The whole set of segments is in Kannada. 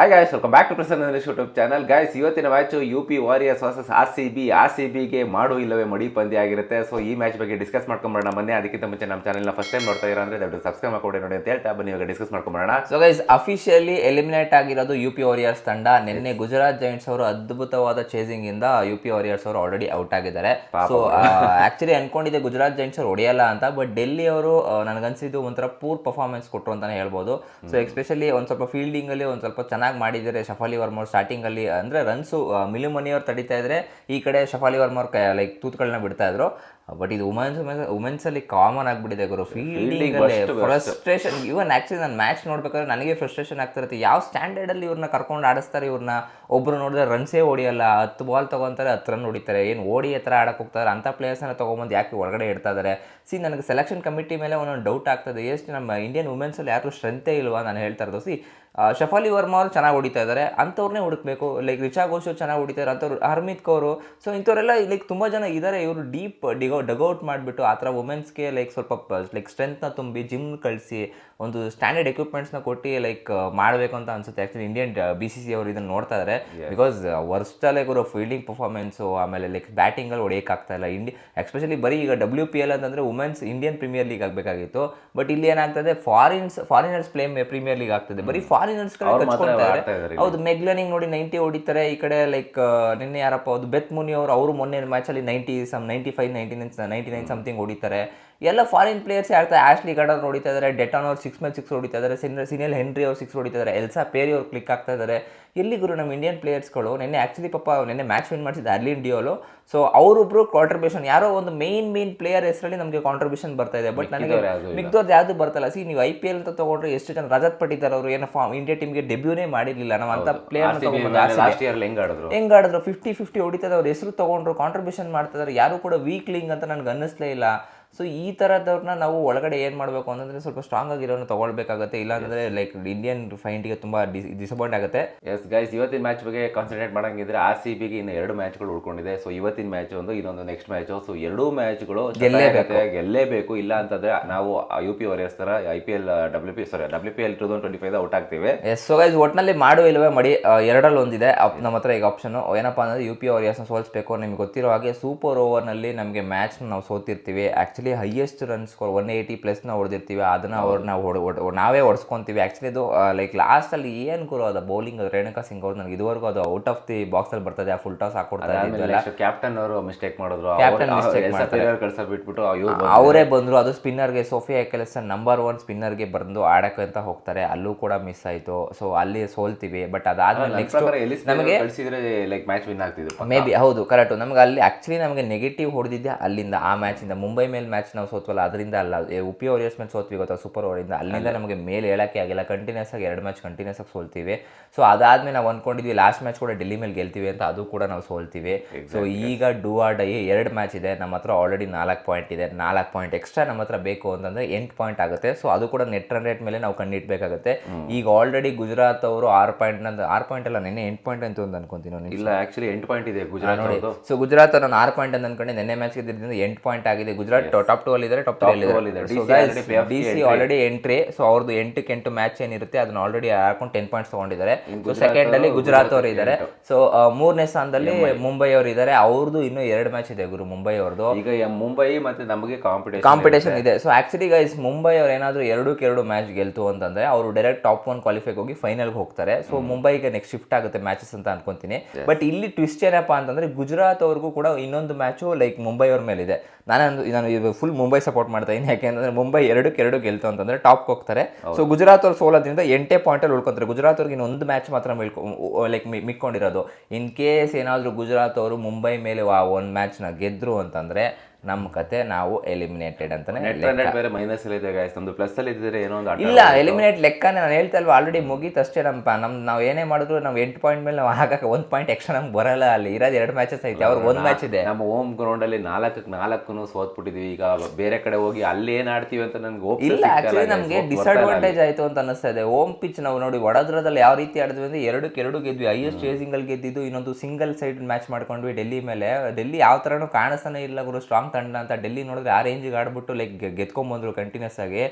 Hi guys welcome back to Prasanna YouTube channel guys ಇವತ್ತಿನ match U P Warriors versus R C B R C ಬಿಗೆ ಮಾಡು ಇಲ್ಲವೇ ಮಡಿ ಪಂದ್ಯ ಆಗಿರುತ್ತೆ. ಸೊ ಈ ಮ್ಯಾಚ್ ಬಗ್ಗೆ ಡಿಸ್ಕಸ್ ಮಾಡ್ಕೊಂಬರೋಣ. ಮೊನ್ನೆ ಅದಕ್ಕಿಂತ ಮುಂಚೆ ನಮ್ಮ ಚಾನಲ್ನ ಫಸ್ಟ್ ಟೈಮ್ ನೋಡ್ತಾ ಇರೋ ಅಂದ್ರೆ ದಯವಿಟ್ಟು ಸಬ್ಸ್ಕ್ರೈಬ್ ಮಾಡ್ಕೊಡಿ ನೋಡಿ ಅಂತ ಹೇಳ್ತಾ ಬನ್ನಿ ಇವಾಗ ಡಿಸ್ಕಸ್ ಮಾಡ್ಕೊಂಬರೋಣ. ಸೊ ಗೈಸ್ ಅಫಿಷಿಯಲಿ ಎಲಿಮಿನೇಟ್ ಆಗಿರೋದು ಯು ಪಿ ವಾರಿಯರ್ಸ್ ತಂಡ. ನಿನ್ನೆ ಗುಜರಾತ್ ಜೈಂಟ್ಸ್ ಅವರು ಅದ್ಭುತವಾದ ಚೇಸಿಂಗ್ ಇಂದ ಯು ಪಿ ವಾರಿಯರ್ಸ್ ಅವರು ಆಲ್ರೆಡಿ ಔಟ್ ಆಗಿದ್ದಾರೆ. ಸೊ ಆಕ್ಚುಲಿ ಅನ್ಕೊಂಡಿದ್ದೆ ಗುಜರಾತ್ ಜೈಂಟ್ಸ್ ಅವರು ಹೊಡೆಯಲ್ಲ ಅಂತ ಬಟ್ ಡೆಲ್ಲಿ ಅವರು ನನಗನ್ಸಿದ್ದು ಒಂಥರ ಪೂರ್ ಪರ್ಫಾರ್ಮೆನ್ಸ್ ಕೊಟ್ಟರು ಅಂತಾನೆ ಹೇಳ್ಬೋದು. ಸೊ ಎಸ್ಪೆಷಲಿ ಒಂದು ಸ್ವಲ್ಪ ಫೀಲ್ಡಿಂಗ್ ಅಲ್ಲಿ ಒಂದು ಸ್ವಲ್ಪ ಚೆನ್ನಾಗಿ ಮಾಡಿದ್ದಾರೆ. ಶಫಾಲಿ ವರ್ಮ ಸ್ಟಾರ್ಟಿಂಗಲ್ಲಿ ಅಂದ್ರೆ ರನ್ಸು ಮಿಲಿಮನಿ ಅವ್ರು ತಡಿತಾ ಇದ್ದರೆ ಈ ಕಡೆ ಶಫಾಲಿ ವರ್ಮ ಅವ್ರು ಲೈಕ್ ತೂತ್ಗಳನ್ನ ಬಿಡ್ತಾ ಇದ್ರು. ಬಟ್ ಇದು ವುಮೆನ್ಸ್ ಅಲ್ಲಿ ಕಾಮನ್ ಆಗಿಬಿಟ್ಟಿದೆ ಗುರು. ಫೀಲ್ಡಿಂಗ್ ಅಲ್ಲಿ ಫ್ರಸ್ಟ್ರೇಷನ್ ಇವನ್ ಆ್ಯಕ್ಚುಲಿ ನಾನು ಮ್ಯಾಚ್ ನೋಡ್ಬೇಕಾದ್ರೆ ನನಗೆ ಫ್ರಸ್ಟ್ರೇಷನ್ ಆಗ್ತಾ ಇರುತ್ತೆ. ಯಾವ ಸ್ಟ್ಯಾಂಡರ್ಡ್ ಅಲ್ಲಿ ಇವ್ರನ್ನ ಕರ್ಕೊಂಡು ಆಡಿಸ್ತಾರೆ ಇವ್ರನ್ನ ಒಬ್ರು ನೋಡಿದ್ರೆ ರನ್ಸೇ ಹೊಡಿಯಲ್ಲ. ಹತ್ತು ಬಾಲ್ ತಗೊಂತಾರೆ ಹತ್ತು ರನ್ ಹೊಡಿತಾರೆ. ಏನು ಓಡಿ ಹತ್ರ ಆಡಕ್ಕೆ ಹೋಗ್ತಾರೆ? ಅಂಥ ಪ್ಲೇಯರ್ಸ್ನ ತೊಗೊಂಬಂದು ಯಾಕೆ ಒಳಗಡೆ ಇಡ್ತಾ ಇದ್ದಾರೆ ಸಿ ನನಗೆ ಸೆಲೆಕ್ಷನ್ ಕಮಿಟಿ ಮೇಲೆ ಒಂದೊಂದು ಡೌಟ್ ಆಗ್ತದೆ ಎಷ್ಟು ನಮ್ಮ ಇಂಡಿಯನ್ ವುಮೆನ್ಸಲ್ಲಿ ಯಾರು ಸ್ಟ್ರೆಂತೇ ಇಲ್ವಾ? ನಾನು ಹೇಳ್ತಾ ಇರೋದು. ಸಿ ಶಫಾಲಿ ವರ್ಮಾ ಅವ್ರು ಚೆನ್ನಾಗಿ ಹೊಡಿತಾ ಇದ್ದಾರೆ ಅಂಥವ್ರನ್ನೇ ಹುಡುಕಬೇಕು. ಲೈಕ್ ರಿಚಾ ಘೋಷ್ ಚೆನ್ನಾಗಿ ಹೊಡಿತಾರೆ ಅಂಥವ್ರು ಹರ್ಮಿತ್ ಕೌರು. ಸೊ ಇಂಥವರೆಲ್ಲ ಲೈಕ್ ತುಂಬ ಜನ ಇದ್ದಾರೆ ಇವರು ಡೀಪ್ ಡಿಗೋ ಡಗೌಟ್ ಮಾಡಿಬಿಟ್ಟು ಆ ಥರ ವುಮೆನ್ಸ್ಗೆ ಲೈಕ್ ಸ್ವಲ್ಪ ಲೈಕ್ ಸ್ಟ್ರೆಂತ್ನ ತುಂಬಿ ಜಿಮ್ ಕಳಿಸಿ ಒಂದು ಸ್ಟ್ಯಾಂಡರ್ಡ್ ಎಕ್ವಿಪ್ಮೆಂಟ್ಸ್ನ ಕೊಟ್ಟು ಲೈಕ್ ಮಾಡಬೇಕು ಅಂತ ಅನ್ಸುತ್ತೆ. Actually Indian B C C ಅವರು ಇದನ್ನು ನೋಡ್ತಾ ಇದ್ದಾರೆ ಬಿಕಾಸ್ ವರ್ಸ್ಟಲ್ಲೇ ಗುರು ಫೀಲ್ಡಿಂಗ್ ಪರ್ಫಾರ್ಮೆನ್ಸು ಆಮೇಲೆ ಲೈಕ್ ಬ್ಯಾಟಿಂಗಲ್ಲಿ ಹೊಡೆಯೋಕ್ಕಾಗ್ತಾ ಇಲ್ಲ. ಇಂಡಿ ಎಸ್ಪೆಷಲಿ ಬರೀ ಈಗ ಡಬ್ಲ್ಯೂ ಪಿ ಎಲ್ ಅಂತಂದರೆ ವುಮೆನ್ಸ್ ಇಂಡಿಯನ್ ಪ್ರೀಮಿಯರ್ ಲೀಗ್ ಆಗಬೇಕಾಗಿತ್ತು. ಬಟ್ ಇಲ್ಲಿ ಏನಾಗ್ತದೆ foreigns foreigners play Premier League ಆಗ್ತದೆ ಬರೀ ಫಾರಿನರ್ಸ್ ಹೌದು ಮೆಗ್ಲನಿಂಗ್ ನೋಡಿ ನೈಂಟಿ ಹೊಡಿತಾರೆ ಈ ಕಡೆ ಲೈಕ್ ನಿನ್ನೆ ಯಾರಪ್ಪ ಅದು ಬೆತ್ ಮುನಿ ಅವರು ಅವರು ಮೊನ್ನೆ ಮ್ಯಾಚಲ್ಲಿ ninety some ninety five ninety nine ninety nine something ಹೊಡಿತಾರೆ ಎಲ್ಲ ಫಾರಿನ್ ಪ್ಲೇಯರ್ಸ್ ಆಡ್ತಾರೆ ಆಶ್ಲಿ ಗಾರ್ಡನ್ ಹೊಡಿತಾ ಇದ್ದಾರೆ ಡೆಟಾನ್ ಅವ್ರು ಸಿಕ್ಸ್ ಮೇಲೆ ಸಿಕ್ಸ್ ಹೊಡಿತಾ ಇದ್ದಾರೆ ಸಿನ್ ಸಿನಿಯಲ್ ಹೆನ್ರಿ ಅವ್ರು ಸಿಕ್ಸ್ ಹೊಡಿತಾ ಇದ್ದಾರೆ ಎಲ್ಸಾ ಪೇರಿ ಅವ್ರು ಕ್ಲಿಕ್ ಆಗ್ತಾ ಇದ್ದಾರೆ ಗುರು ನಮ್ಮ ಇಂಡಿಯನ್ ಪ್ಲೇಯರ್ಸ್ಗಳು ನೆನ್ನೆ ಆ್ಯಕ್ಚುಲಿ ಪಾಪ ನೆನ್ನೆ ಮ್ಯಾಚ್ ವಿನ್ ಮಾಡಿಸಿದ್ದ ಅರ್ಲಿನ್ ಡಿಯೋಲು ಸೊ ಅವರೊಬ್ರು ಕಾಂಟ್ರಿಬ್ಯೂಷನ್ ಯಾರೋ ಒಂದು ಮೇನ್ ಮೇನ್ ಪ್ಲೇಯರ್ ಹೆಸರಲ್ಲಿ ನಮಗೆ ಕಾಂಟ್ರಿಬ್ಯೂಷನ್ ಬರ್ತಾ ಇದೆ. ಬಟ್ ನನಗೆ. ಮಿಗ್ದವ್ರದ್ದು ಯಾವುದು ಬರ್ತಲ್ಲ. ಸಿ ನೀವು ಐ ಪಿ ಎಲ್ ಅಂತ ತಗೊಂಡ್ರೆ ಎಷ್ಟು ಜನ ರಜತ್ ಪಟ್ಟಿದ್ದಾರೆ ಅವರು ಏನೋ ಫಾರ್ಮ್ ಇಂಡಿಯಾ ಟೀಮ್ಗೆ ಡೆಬ್ಯೂನೇ ಮಾಡಿರಲಿಲ್ಲ. ನಾವು ಅಂತ ಪ್ಲೇಯರ್ ಹೆಂಗ್ ಆಡಿದ್ರು? ಹೆಂಗ್ ಆಡಿದ್ರು? ಫಿಫ್ಟಿ ಫಿಫ್ಟಿ ಹೊಡಿತಾ ಅವ್ರ ಹೆಸರು ತಗೊಂಡ್ರು ಕಾಂಟ್ರಿಬ್ಯೂಷನ್ ಮಾಡ್ತಾ ಇದ್ದಾರೆ ಯಾರು ಕೂಡ ವೀಕ್ಲಿಂಗ್ ಅಂತ ನನಗೆ ಅನ್ನಿಸ್ಲೇ ಇಲ್ಲ. ಸೊ ಈ ಥರದವ್ರನ್ನ ನಾವು ಒಳಗಡೆ ಏನು ಮಾಡಬೇಕು ಅಂತಂದರೆ ಸ್ವಲ್ಪ ಸ್ಟ್ರಾಂಗ್ ಆಗಿರೋನ ತೊಗೊಳ್ಬೇಕಾಗುತ್ತೆ. ಇಲ್ಲಾಂದ್ರೆ ಲೈಕ್ ಇಂಡಿಯನ್ ಫೈಂಟಿಗೆ ತುಂಬ ಡಿಸ್ ಡಿಸಪಾಯಿಂಟ್ ಆಗುತ್ತೆ. ಎಸ್ ಗೈಸ್ ಇವತ್ತಿನ ಮ್ಯಾಚ್ ಬಗ್ಗೆ ಕಾನ್ಸಂಟ್ರೇಟ್ ಮಾಡೋಂಗಿದ್ರೆ ಆರ್ ಸಿ ಬಿಗೆ ಇನ್ನು ಎರಡು ಮ್ಯಾಚ್ಗಳು ಉಳ್ಕೊಂಡಿದೆ. ಸೊ ಇವತ್ತಿನ ಮ್ಯಾಚ್ ಒಂದು ಇನ್ನೊಂದು ನೆಕ್ಸ್ಟ್ ಮ್ಯಾಚು ಸೊ ಎರಡೂ ಮ್ಯಾಚ್ಗಳು ಗೆಲ್ಲೇಬೇಕು. ಇಲ್ಲ ಅಂತಂದ್ರೆ ನಾವು ಯು ಪಿ ವಾರಿಯರ್ಸ್ ತರ I P L W P sorry W P L two thousand twenty five out ಆಗ್ತೀವಿ ಎಸ್ ಸೊ ಗೈಸ್ ಒಟ್ಟಿನಲ್ಲಿ ಮಾಡೋ ಇಲ್ಲವೇ ಮಡಿ ಎರಡಲ್ಲಿ ಎರಡರಲ್ಲಿ ಒಂದಿದೆ. ನಮ್ಮ ಹತ್ರ ಈಗ ಆಪ್ಷನ್ ಏನಪ್ಪ ಅಂದರೆ ಯು ಪಿ ವಾರಿಯರ್ಸ್ನ ಸೋಲಿಸ್ಬೇಕು ನಿಮ್ಗೆ ಗೊತ್ತಿರೋ ಹಾಗೆ ಸೂಪರ್ ಓವರ್ನಲ್ಲಿ ನಮಗೆ ಮ್ಯಾಚ್ನ ನಾವು ಸೋತಿರ್ತೀವಿ. Actually highest run score one eighty ಪ್ಲಸ್ನ ಹೊಡೆದಿರ್ತೀವಿ ಅದನ್ನು ಅವ್ರು ನಾವು ಹೊಡೆ ನಾವೇ ಹೊಡ್ಸ್ಕೊತೀವಿ. ಆ್ಯಕ್ಚುಲಿ ಅದು ಲೈಕ್ ಲಾಸ್ಟಲ್ಲಿ ಏನು ಗುರು ಅದು ಬೌಲಿಂಗ್ ರೇಣುಕಾ ಸಿಂಗ್ ಅವ್ರು ನನಗೆ ಇದುವರೆಗೂ ಅದು ಔಟ್ ಆಫ್ ದಿ ಬಾಕ್ಸಲ್ಲಿ ಬರ್ತದೆ ಆ ಫುಲ್ ಟಾಸ್ ಹಾಕೊಡ್ತಾರೆ ಕ್ಯಾಪ್ಟನ್ ಅವರು ಮಿಸ್ಟೇಕ್ ಮಾಡಿದ್ರು. ಕ್ಯಾಪ್ಟನ್ ಮಿಸ್ಟೇಕ್ ಬಿಟ್ಬಿಟ್ಟು ಅವರೇ ಬಂದರು ಅದು ಸ್ಪಿನ್ನರ್ಗೆ ಸೋಫಿಯಾ ಕೆಲಸ ನಂಬರ್ ಒನ್ ಸ್ಪಿನ್ನರ್ಗೆ ಬಂದು ಆಡಕ್ಕೆ ಅಂತ ಹೋಗ್ತಾರೆ. ಅಲ್ಲೂ ಕೂಡ ಮಿಸ್ ಆಯಿತು. ಸೊ ಅಲ್ಲಿ ಸೋಲ್ತೀವಿ. ಬಟ್ ಅದಾದ್ಮೇಲೆ ನೆಕ್ಸ್ಟ್ ನಮಗೆ ಕಳಿಸಿದ್ರೆ ಲೈಕ್ ಮ್ಯಾಚ್ ವಿನ್ ಆಗ್ತಿದ್ರು ಮೇ ಬಿ ಹೌದು ಕರೆಕ್ಟು ನಮಗೆ ಅಲ್ಲಿ ಆ್ಯಕ್ಚುಲಿ ನಮಗೆ ನೆಗೆಟಿವ್ ಹೊಡೆದಿದ್ದೆ ಅಲ್ಲಿಂದ ಆ ಮ್ಯಾಚಿಂದ ಮುಂಬೈ ಮೇಲೆ ಮ್ಯಾಚ್ ನಾವು ಸೋತ್ವಲ್ಲ ಅದರಿಂದ ಅಲ್ಲ. ಉಪಿ ಓರಿಯರ್ಸ್ ಮೇಲೆ ಸೋತ್ವಿ ಗೊತ್ತಾ? ಸೂಪರ್ ಓವರಿಂದ ಅಲ್ಲಿಂದ ನಮಗೆ ಮೇಲೆ ಹೇಳಕ್ಕೆ ಆಗಿಲ್ಲ. ಕಂಟಿನ್ಯೂಸ್ ಆಗಿ ಎರಡು ಮ್ಯಾಚ್ ಕಂಟಿನ್ಯೂಸ್ ಆಗಿ ಸೋಲ್ತೀವಿ. ಸೊ ಅದಾದ್ಮೇಲೆ ನಾವು ಅಂದ್ಕೊಂಡಿದ್ವಿ ಲಾಸ್ಟ್ ಮ್ಯಾಚ್ ಕೂಡ ಡೆಲ್ಲಿ ಮೇಲೆ ಗೆಲ್ತೀವಿ ಅಂತ ಅದು ಕೂಡ ನಾವು ಸೋಲ್ತೀವಿ. ಸೊ ಈಗ ಡೂ ಆರ್ ಡೈ ಎರಡು ಮ್ಯಾಚ್ ಇದೆ. ನಮ್ಮ ಹತ್ರ ಆಲ್ರೆಡಿ ನಾಲ್ಕು ಪಾಯಿಂಟ್ ಇದೆ. ನಾಲ್ಕು ಪಾಯಿಂಟ್ ಎಕ್ಸ್ಟ್ರಾ ನಮ್ಮ ಹತ್ರ ಬೇಕು ಅಂತಂದ್ರೆ ಎಂಟು ಪಾಯಿಂಟ್ ಆಗುತ್ತೆ. ಸೊ ಅದು ಕೂಡ ನೆಟ್ ರನ್ ರೇಟ್ ಮೇಲೆ ನಾವು ಕಂಡಿಡ್ಬೇಕಾಗುತ್ತೆ ಈಗ ಆಲ್ರೆಡಿ ಗುಜರಾತ್ ಅವರು ಆರು ಪಾಯಿಂಟ್ ನಂದು ಆರು ಪಾಯಿಂಟ್ ಅಲ್ಲ ನೆನ್ನೆ ಎಂಟು ಪಾಯಿಂಟ್ ಅಂತ ಒಂದು ಅನ್ಕೊಂತೀನಿ ನೋಡಿ ಇಲ್ಲ ಆಕ್ಚುಲಿ ಎಂಟು ಪಾಯಿಂಟ್ ಇದೆ ಗುಜರಾತ್ ನೋಡಿ ಸೊ ಗುಜರಾತ್ ನಾನು ಆರು ಪಾಯಿಂಟ್ ಅಂತ ಅನ್ಕೊಂಡೆ. ನೆನ್ನೆ ಮ್ಯಾಚ್ ಗೆದ್ದಿದ್ದರಿಂದ ಎಂಟು ಪಾಯಿಂಟ್ ಆಗಿದೆ. ಗುಜರಾತ್ ಟಾಪ್ ಟು ಅಲ್ಲಿ ಇದ್ದಾರೆ ಟಾಪ್ ತ್ರೀ ಅಲ್ಲಿ D C already entry so ಅವ್ರದ್ದು ಎಂಟಕ್ಕೆ ಎಂಟು ಮ್ಯಾಚ್ ಏನಿರುತ್ತೆ ಅದನ್ನ ಆಲ್ರೆಡಿ ಹಾಕೊಂಡು ಟೆನ್ ಪಾಯಿಂಟ್ಸ್ ತಗೊಂಡಿದ್ದಾರೆ. ಸೊ ಸೆಕೆಂಡ್ ಅಲ್ಲಿ ಗುಜರಾತ್ ಅವರು ಇದ್ದಾರೆ. ಸೊ ಮೂರನೇ ಸ್ಥಾನದಲ್ಲಿ ಮುಂಬೈ ಅವರು ಇದ್ದಾರೆ. ಅವ್ರದ್ದು ಇನ್ನೂ ಎರಡು ಮ್ಯಾಚ್ ಇದೆ ಗುರು ಮುಂಬೈ ಅವ್ರದ್ದು ಈಗ ಮುಂಬೈ ಮತ್ತೆ ನಮಗೆ ಕಾಂಪಿಟೇಷನ್ ಕಾಂಪಿಟೇಷನ್ ಇದೆ. ಸೊ ಆಕ್ಚುಲಿ ಗೈಸ್ ಮುಂಬೈ ಅವ್ರು ಏನಾದ್ರು ಎರಡಕ್ಕೆ ಎರಡು ಮ್ಯಾಚ್ ಗೆಲ್ತು ಅಂತಂದ್ರೆ ಅವರು ಡೈರೆಕ್ಟ್ ಟಾಪ್ ಒನ್ ಕ್ವಾಲಿಫೈ ಹೋಗಿ ಫೈನಲ್ಗೆ ಹೋಗ್ತಾರೆ. ಸೊ ಮುಂಬೈಗೆ ನೆಕ್ಸ್ಟ್ ಶಿಫ್ಟ್ ಆಗುತ್ತೆ ಮ್ಯಾಚಸ್ ಅಂತ ಅನ್ಕೊಂತೀನಿ. ಬಟ್ ಇಲ್ಲಿ ಟ್ವಿಸ್ಟ್ ಏನಪ್ಪಾ ಅಂತಂದ್ರೆ ಗುಜರಾತ್ ಅವ್ರಿಗೂ ಕೂಡ ಇನ್ನೊಂದು ಮ್ಯಾಚು ಲೈಕ್ ಮುಂಬೈ ಅವ್ರ ಮೇಲೆ ಇದೆ ನಾನು ಫುಲ್ ಮುಂಬೈ ಸಪೋರ್ಟ್ ಮಾಡ್ತಾ ಇದ್ದೀನಿ. ಯಾಕೆಂದ್ರೆ ಮುಂಬೈ ಎರಡಕ್ಕೆ ಎರಡು ಗೆಲ್ತು ಅಂತಂದ್ರೆ ಟಾಪ್ ಹೋಗ್ತಾರೆ. ಸೊ ಗುಜರಾತ್ ಅವ್ರು ಸೋಲೋದ್ರಿಂದ ಎಂಟೇ ಪಾಯಿಂಟಲ್ಲಿ ಉಳ್ಕೊಂತಾರೆ. ಗುಜರಾತ್ ಅವ್ರಿಗೆ ಇನ್ನೊಂದು ಮ್ಯಾಚ್ ಮಾತ್ರ ಲೈಕ್ ಮಿಕ್ಕೊಂಡಿರೋದು. ಇನ್ ಕೇಸ್ ಏನಾದರೂ ಗುಜರಾತ್ ಅವರು ಮುಂಬೈ ಮೇಲೆ ಆ ಒಂದು ಮ್ಯಾಚ್ನ ಗೆದ್ರು ಅಂತಂದ್ರೆ ನಮ್ಮ ಕತೆ ನಾವು ಎಲಿಮಿನೇಟೆಡ್ ಅಂತಾನೆ ಮೈನಸ್ ಅಲ್ಲಿ ಇದೆ ಗಾಯ್ಸ್ ನಮ್ದು ಪ್ಲಸ್ ಅಲ್ಲಿ ಇದ್ದಿದ್ರೆ ಏನೋ ಒಂದು ಇಲ್ಲ ಎಲಿಮಿನೇಟ್ ಲೆಕ್ಕನೇ ನಾನು ಹೇಳ್ತಾ ಇಲ್ವಾ? ಆಲ್ರೆಡಿ ಮುಗೀತು ಅಷ್ಟೇ ನಮ್ಮ ನಮ್ ನಾವು ಏನೇ ಮಾಡಿದ್ರು ನಾವು ಎಂಟು ಪಾಯಿಂಟ್ ಮೇಲೆ ನಾವು ಹಾಕಕ್ಕೆ ಒಂದು ಪಾಯಿಂಟ್ ಎಕ್ಸ್ಟ್ರಾ ನಮ್ಗೆ ಬರಲ್ಲ ಅಲ್ಲಿ. ಇರೋದು ಎರಡು ಮ್ಯಾಚಸ್ ಐತೆ ಅವ್ರಿಗೆ ಒಂದು ಮ್ಯಾಚ್ ಇದೆ. ನಮ್ಮ ಹೋಮ್ ಗ್ರೌಂಡ್ ಅಲ್ಲಿ ನಾಲ್ಕಕ್ಕೆ ನಾಲ್ಕು ಸೋತ್ಬಿಟ್ಟಿದ್ವಿ. ಈಗ ಬೇರೆ ಕಡೆ ಹೋಗಿ ಅಲ್ಲಿ ಏನು ಆಡ್ತೀವಿ ಅಂತ ನನಗೆ ಇಲ್ಲ ಆಕ್ಚುಲಿ ನಮಗೆ ಡಿಸ್ಅಡ್ವಾಂಟೇಜ್ ಆಯಿತು ಅಂತ ಅನಿಸ್ತಾ ಇದೆ. ಓಮ್ ಪಿಚ್ ನಾವು ನೋಡಿ ವಡೋದ್ರದಲ್ಲಿ ಯಾವ ರೀತಿ ಆಡಿದ್ವಿ ಅಂದ್ರೆ ಎರಡಕ್ಕೆ ಎರಡು ಗೆದ್ವಿ. ಹೈಯೆಸ್ಟ್ ಚೇಸಿಂಗ್ ಅಲ್ಲಿ ಗೆದ್ದಿದ್ದು ಇನ್ನೊಂದು ಸಿಂಗಲ್ ಸೈಡ್ ಮ್ಯಾಚ್ ಮಾಡ್ಕೊಂಡ್ವಿ ಡೆಲ್ಲಿ ಮೇಲೆ. ಡೆಲ್ಲಿ ಯಾವ ಥರನೂ ಕಾಣಿಸ್ತಾನೆ ಇಲ್ಲ ಗುರು. ಸ್ಟ್ರಾಂಗ್ ತಂಡ ಅಂತ ಡೆಲ್ಲಿ ನೋಡಿದ್ರೆ ಆ ರೇಂಜಿಗೆ ಆಡ್ಬಿಟ್ಟು ಲೈಕ್ ಗೆದ್ಕೊಂಡ್ಬಂದ್ರು ಕಂಟಿನ್ಯೂಸ್ ಆಗಿ.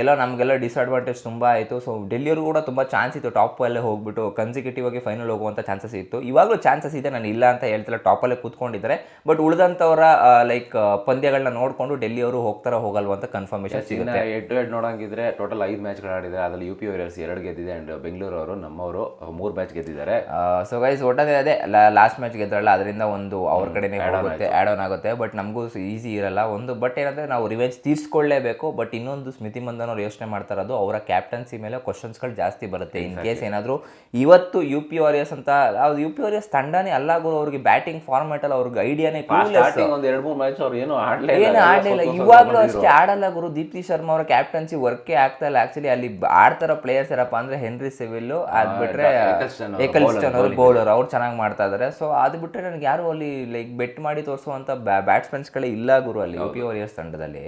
ಎಲ್ಲ ನಮಗೆಲ್ಲ ಡಿಸ್ಅಡ್ವಾಂಟೇಜ್ ತುಂಬ ಆಯಿತು. ಸೊ ಡೆಲ್ಲಿಯವರು ಕೂಡ ತುಂಬ ಚಾನ್ಸ್ ಇತ್ತು ಟಾಪಲ್ಲೇ ಹೋಗ್ಬಿಟ್ಟು ಕನ್ಸಿಕ್ಯೂಟಿವ್ ಆಗಿ ಫೈನಲ್ ಹೋಗುವಂಥ ಚಾನ್ಸಸ್ ಇತ್ತು. ಇವಾಗಲೂ ಚಾನ್ಸಸ್ ಇದೆ ನಾನು ಇಲ್ಲ ಅಂತ ಹೇಳ್ತಿಲ್ಲ ಟಾಪಲ್ಲೇ ಕೂತ್ಕೊಂಡಿದ್ದಾರೆ. ಬಟ್ ಉಳಿದಂಥವರ ಲೈಕ್ ಪಂದ್ಯಗಳನ್ನ ನೋಡಿಕೊಂಡು ಡೆಲ್ಲಿಯವರು ಹೋಗ್ತಾರ ಹೋಗಲ್ವ ಅಂತ ಕನ್ಫರ್ಮೇಷನ್ ಸಿಗುತ್ತೆ. ಎಡ್ ಟು ಎಡ್ ನೋಡಂಗಿದ್ರೆ ಟೋಟಲ್ ಐದು ಮ್ಯಾಚ್ಗಳು ಆಡಿದ್ದಾರೆ. ಅದರಲ್ಲಿ ಯು ಪಿ ವಾರಿಯರ್ಸ್ ಎರಡು ಗೆದ್ದಿದೆ ಅಂಡ್ ಬೆಂಗಳೂರು ಅವರು ನಮ್ಮವರು ಮೂರು ಮ್ಯಾಚ್ ಗೆದ್ದಿದ್ದಾರೆ. ಸೊ ಗೈಸ್ ಒಟ್ಟದೆ ಅದೇ ಲಾಸ್ಟ್ ಮ್ಯಾಚ್ ಗೆದ್ರಲ್ಲ ಅದರಿಂದ ಒಂದು ಅವ್ರ ಕಡೆನೇ ಹೋಗುತ್ತೆ ಆ್ಯಡ್ ಆನ್ ಆಗುತ್ತೆ. ಬಟ್ ನಮಗೂ ಈಸಿ ಇರಲ್ಲ. ಒಂದು ಬಟ್ ಏನಂದರೆ ನಾವು ರಿವೆಂಜ್ ತೀರ್ಸ್ಕೊಳ್ಳೇಬೇಕು ಬಟ್ ಇನ್ನೊಂದು ಸ್ಮಿತಿ ಮಂದನ್ ಅವ್ರು ಯೋಚನೆ ಮಾಡ್ತಾ ಇರೋದು ಅವರ ಕ್ಯಾಪ್ಟನ್ಸಿ ಮೇಲೆ ಕ್ವಶನ್ಸ್ಗಳು ಜಾಸ್ತಿ ಬರುತ್ತೆ. ಇನ್ ಕೇಸ್ ಏನಾದರೂ ಇವತ್ತು ಯು ಪಿ ವಾರಿಯರ್ಸ್ ಅಂತ ಅದು ಯು ಪಿ ವಾರಿಯರ್ಸ್ ತಂಡನೇ ಅಲ್ಲ ಗುರು ಅವ್ರಿಗೆ ಬ್ಯಾಟಿಂಗ್ ಫಾರ್ಮೆಟ್ ಅಲ್ಲಿ ಅವ್ರಿಗೆ ಐಡಿಯಾನೇ ಒಂದ್ ಎರಡು ಮೂರು ಮ್ಯಾಚ್ ಅವ್ರು ಏನು ಆಡ್ಲೇ ಏನು ಆಡಲಿಲ್ಲ ಇವಾಗಲೂ ಅಷ್ಟೇ ಆಡಲ್ಲ ಗುರು. ದೀಪ್ತಿ ಶರ್ಮಾ ಅವರ ಕ್ಯಾಪ್ಟನ್ಸಿ ವರ್ಕೇ ಆಗ್ತಾ ಇಲ್ಲ. ಆಕ್ಚುಲಿ ಅಲ್ಲಿ ಆಡ್ತಾರ ಪ್ಲೇಯರ್ಸ್ ಯಾರಪ್ಪ ಅಂದ್ರೆ ಹೆನ್ರಿ ಸಿವಿಲ್ ಅದ್ ಅವ್ರು ಏಕಲ್ಸ್ಟನ್ ಅವರು ಬೌಲರ್ ಅವ್ರು ಚೆನ್ನಾಗಿ ಮಾಡ್ತಾ ಇದಾರೆ. ಸೊ ಅದು ಬಿಟ್ರೆ ನನಗೆ ಯಾರು ಅಲ್ಲಿ ಲೈಕ್ ಬೆಟ್ ಮಾಡಿ ತೋರಿಸುವಂತ ಬ್ಯಾಟ್ಸ್ಮನ್ಸ್ಗಳೇ ಇಲ್ಲ ಗುರು ಅಲ್ಲಿ ಯು ಪಿ ವಾರಿಯರ್ಸ್ ತಂಡದಲ್ಲಿ.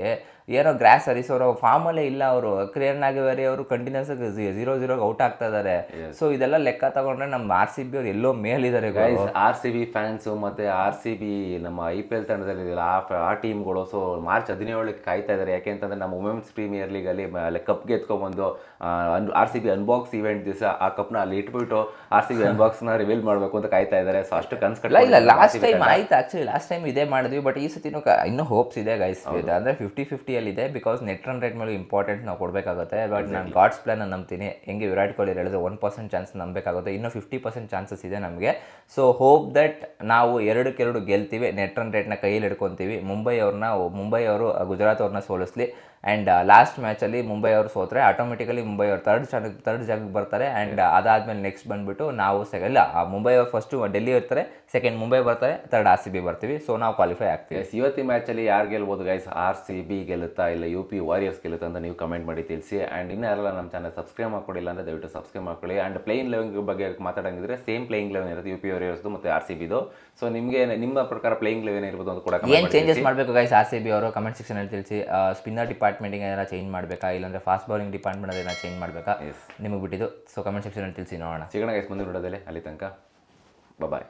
ಏನೋ ಗ್ರಾಸ್ ಹರಿಸೋರು ಅವರು ಫಾರ್ಮಲ್ಲೇ ಇಲ್ಲ ಅವರು ಕ್ರಿಯನ್ ನಾಗವೇರಿ ಅವರು ಕಂಟಿನ್ಯೂಸ್ ಜೀರೋ ಜೀರೋಗೆ ಔಟ್ ಆಗ್ತಾ ಇದಾರೆ. ಸೊ ಇದೆಲ್ಲ ಲೆಕ್ಕ ತಗೊಂಡ್ರೆ ನಮ್ಮ ಆರ್ ಸಿ ಬಿ ಅವ್ರು ಎಲ್ಲೋ ಮೇಲಿದ್ದಾರೆ. ಆರ್ ಸಿ ಬಿ ಫ್ಯಾನ್ಸು ಮತ್ತೆ ಆರ್ ಸಿ ಬಿ ನಮ್ಮ ಐ ಪಿ ಎಲ್ ತಂಡದಲ್ಲಿ ಇದೆಯಲ್ಲ ಆ ಆ ಟೀಮ್ಗಳು ಸೊ ಮಾರ್ಚ್ ಹದಿನೇಳಕ್ಕೆ ಕಾಯ್ತಾ ಇದ್ದಾರೆ ಯಾಕೆಂತಂದ್ರೆ ನಮ್ಮ ವುಮೆನ್ಸ್ ಪ್ರೀಮಿಯರ್ ಲೀಗ್ ಅಲ್ಲಿ cup ಗೆದ್ಕೊಂಡ್ಬಂದು R C B unbox event ದಿವಸ ಆ ಕಪ್ನ ಅಲ್ಲಿ ಇಟ್ಬಿಟ್ಟು ಆರ್ ಸಿ ಬಿ ಅನ್ಬಾಕ್ಸ್ನ ರಿವೀಲ್ ಮಾಡಬೇಕು ಅಂತ ಕಾಯ್ತಾ ಇದ್ದಾರೆ ಸೊ ಅಷ್ಟು ಕನ್ಸ್ ಇಲ್ಲ ಇಲ್ಲ ಲಾಸ್ಟ್ ಟೈಮ್ ಆಯ್ತು ಆಕ್ಚುಲಿ ಲಾಸ್ಟ್ ಟೈಮ್ ಇದೇ ಮಾಡಿದ್ವಿ ಬಟ್ ಈ ಸತಿನೂ ಇನ್ನೂ ಹೋಪ್ಸ್ ಇದೆ ಗೈಸ್ ಅಂದ್ರೆ ಫಿಫ್ಟಿ ಫಿಫ್ಟಿಯಲ್ಲಿ ಇದೆ ಬಿಕಾಸ್ ನೆಟ್ ರನ್ ರೇಟ್ ಮೇಲೆ ಇಂಪಾರ್ಟೆಂಟ್ ನಾವು ಕೊಡಬೇಕಾಗುತ್ತೆ. ಬಟ್ ನಾನು ಗಾಡ್ಸ್ ಪ್ಲಾನ್ ನಂಬ್ತೀನಿ. ಹೆಂಗೆ ವಿರಾಟ್ ಕೊಹ್ಲಿ ಹೇಳಿದ್ರೆ ಒನ್ ಪರ್ಸೆಂಟ್ ಚಾನ್ಸ್ ನಂಬಬೇಕಾಗುತ್ತೆ. ಇನ್ನೂ ಫಿಫ್ಟಿ ಪರ್ಸೆಂಟ್ ಚಾನ್ಸಸ್ ಇದೆ ನಮಗೆ. ಸೊ ಹೋಪ್ ದಟ್ ನಾವು ಎರಡಕ್ಕೆರಡು ಗೆಲ್ತೀವಿ ನೆಟ್ ರನ್ ರೇಟ್ನ ಕೈಯಲ್ಲಿ ಹಿಡ್ಕೊತೀವಿ. ಮುಂಬೈ ಅವ್ರನ್ನ ಮುಂಬೈ ಅವರು ಗುಜರಾತ್ ಅವ್ರನ್ನ ಸೋಲಿಸ್ಲಿ. ಆ್ಯಂಡ್ ಲಾಸ್ಟ್ ಮ್ಯಾಚಲ್ಲಿ ಮುಂಬೈ ಅವರು ಸೋತ್ರೆ ಆಟೋಮೆಟಿಕಲಿ ಮುಂಬೈ ಅವರು ತರ್ಡ್ ಜಾಗಕ್ಕೆ ತರ್ಡ್ ಜಾಗಕ್ಕೆ ಬರ್ತಾರೆ. ಆ್ಯಂಡ್ ಅದಾದ್ಮೇಲೆ ನೆಕ್ಸ್ಟ್ ಬಂದುಬಿಟ್ಟು ನಾವು ಸೆಕೆಂಡ್ ಇಲ್ಲ ಆ ಮುಂಬೈ ಅವರು ಫಸ್ಟು ಡೆಲ್ಲಿ ಇರ್ತಾರೆ ಸೆಕೆಂಡ್ ಮುಂಬೈ ಬರ್ತಾರೆ ತರ್ಡ್ ಆರ್ ಸಿ ಬಿ ಬರ್ತೀವಿ. ಸೊ ನಾವು ಕ್ವಾಲಿಫೈ ಆಗ್ತೀವಿ. ಇವತ್ತಿನ ಮ್ಯಾಚಲ್ಲಿ ಯಾರು ಗೆಲ್ಬೋದು ಗೈಸ್ ಆರ್ ಸಿ ಬಿ ಗೆಲ್ಲುತ್ತಾ. ಇಲ್ಲ ಯು ಪಿ ವಾರಿಯರ್ಸ್ ಗೆಲ್ಲುತ್ತಾ ಅಂತ ನೀವು ಕಮೆಂಟ್ ಮಾಡಿ ತಿಳಿಸಿ. ಆ್ಯಂಡ್ ಇನ್ನೂ ಯಾರೆಲ್ಲ ನಮ್ಮ ಚಾನಲ್ ಸಬ್ಸ್ಕ್ರೈಬ್ ಮಾಡ್ಕೊಡಿಲ್ಲ ಅಂದರೆ ದಯವಿಟ್ಟು ಸಬ್ಸ್ಕ್ರೈಬ್ ಮಾಡ್ಕೊಳ್ಳಿ. ಆ್ಯಂಡ್ ಪ್ಲೇಯಿಂಗ್ ಲೆವೆನ್ ಬಗ್ಗೆ ಮಾತಾಡಂಗಿದ್ರೆ ಸೇಮ್ ಪ್ಲೇಯಿಂಗ್ ಲೆವೆನ್ ಇರುತ್ತೆ ಯು ಪಿ ವಾರಿಯರ್ಸ್ದು ಮತ್ತು ಆರ್ ಸಿ ಬಿದು ಸೊ ನಿಮಗೆ ನಿಮ್ಮ ಪ್ರಕಾರ ಪ್ಲೇಯಿಂಗ್ ಲೆವೆನ್ ಇರ್ಬೋದು ಅಂತ ಕೂಡ ಏನು ಚೇಂಜಸ್ ಮಾಡಬೇಕು ಗೈಸ್ ಆರ್ ಸಿ ಬಿ ಅವರು? ಕಮೆಂಟ್ ಸೆಕ್ಷನಲ್ಲಿ ತಿಳಿಸಿ. ಸ್ಪಿನ್ನರ್ ಡಿಪಾರ್ಟ್ಮೆಂಟಿಗೆ ಏನಾರ ಚೇಂಜ್ ಮಾಡಬೇಕಾ? ಇಲ್ಲಾಂದ್ರೆ ಫಾಸ್ಟ್ ಬೌಲಿಂಗ್ ಡಿಪಾರ್ಟ್ಮೆಂಟ್ ಏನಾರ ಚೇಂಜ್ ಮಾಡಬೇಕಾ? ನಿಮಗೆ ಬಿಟ್ಟಿದ್ದು. ಸೊ ಕಮೆಂಟ್ ಸೆಕ್ಷನಲ್ಲಿ ತಿಳಿಸಿ ನೋಡೋಣ. ಸಿಗೋಣ ಗೈಸ್ ಮುಂದೆ ನೋಡೋದಲ್ಲೇ ಅಲ್ಲಿ ತನಕ. ಬಾಯ್